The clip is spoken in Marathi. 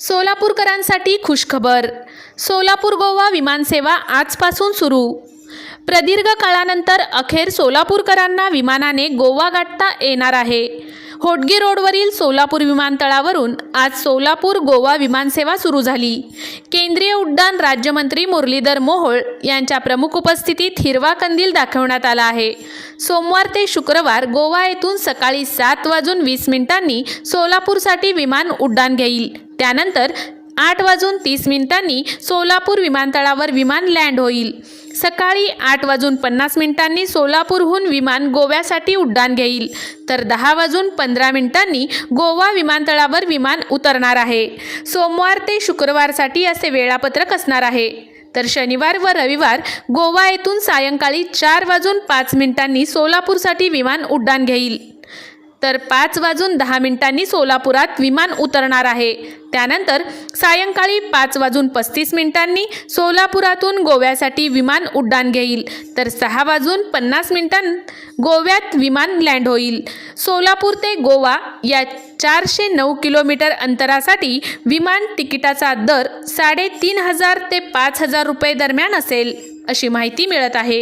सोलापूरकरांसाठी खुशखबर. सोलापूर गोवा विमानसेवा आजपासून सुरू. प्रदीर्घ काळानंतर अखेर सोलापूरकरांना विमानाने गोवा गाठता येणार आहे. होटगी रोडवरील सोलापूर विमानतळावरून आज सोलापूर गोवा विमानसेवा सुरू झाली. केंद्रीय उड्डाण राज्यमंत्री मुरलीधर मोहोळ यांच्या प्रमुख उपस्थितीत हिरवा कंदील दाखवण्यात आला आहे. सोमवार ते शुक्रवार गोवा येथून सकाळी सात वाजून वीस मिनिटांनी सोलापूरसाठी विमान उड्डाण घेईल. त्यानंतर आठ वाजून तीस मिनिटांनी सोलापूर विमानतळावर विमान लँड होईल. सकाळी आठ वाजून पन्नास मिनिटांनी सोलापूरहून विमान गोव्यासाठी उड्डाण घेईल. तर दहा वाजून पंधरा मिनिटांनी गोवा विमानतळावर विमान उतरणार आहे. सोमवार ते शुक्रवारसाठी असे वेळापत्रक असणार आहे. तर शनिवार व रविवार गोवा येथून सायंकाळी चार वाजून पाच मिनिटांनी सोलापूरसाठी विमान उड्डाण घेईल. तर पाच वाजून दहा मिनिटांनी सोलापुरात विमान उतरणार आहे. त्यानंतर सायंकाळी पाच वाजून पस्तीस मिनिटांनी सोलापुरातून गोव्यासाठी विमान उड्डाण घेईल. तर सहा वाजून पन्नास मिनिटां गोव्यात विमान लँड होईल. सोलापूर ते गोवा या चारशे नऊ किलोमीटर अंतरासाठी विमान तिकिटाचा दर साडेतीन हजार ते पाच हजार रुपये दरम्यान असेल अशी माहिती मिळत आहे.